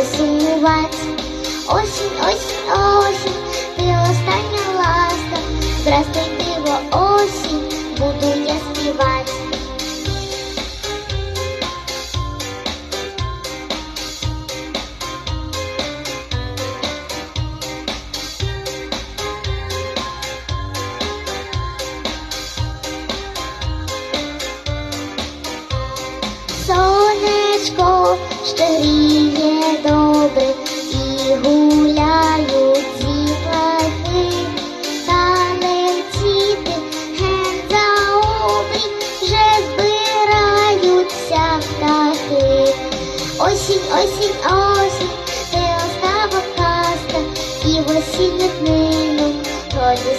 годі сумувати. Осінь, осінь, осінь, ти остання ласка, здрастуй диво, осінь, буду я співати. Сонечко ще Осінь, осінь, осінь, це остава казка, і в осінню днину годі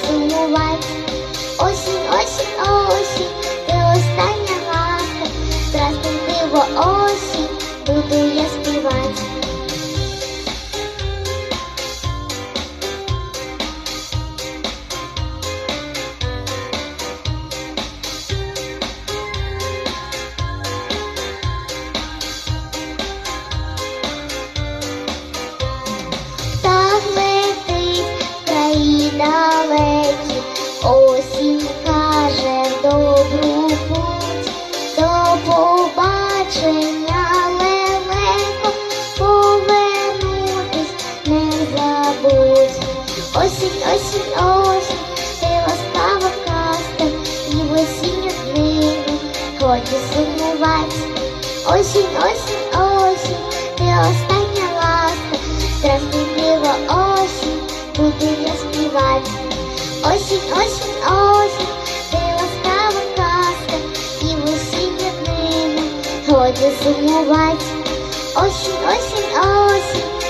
Осінь, осінь, осінь, ти ласкава казка, і в осінню днину ході сумувати. Осінь, осінь, осінь, ти остання ласка, Здравствуй, диво, осінь, буду я співати. Осінь, осінь, осінь, ти ласкава казка, і в осінню днину годі сумувати. Осінь, осінь, осінь,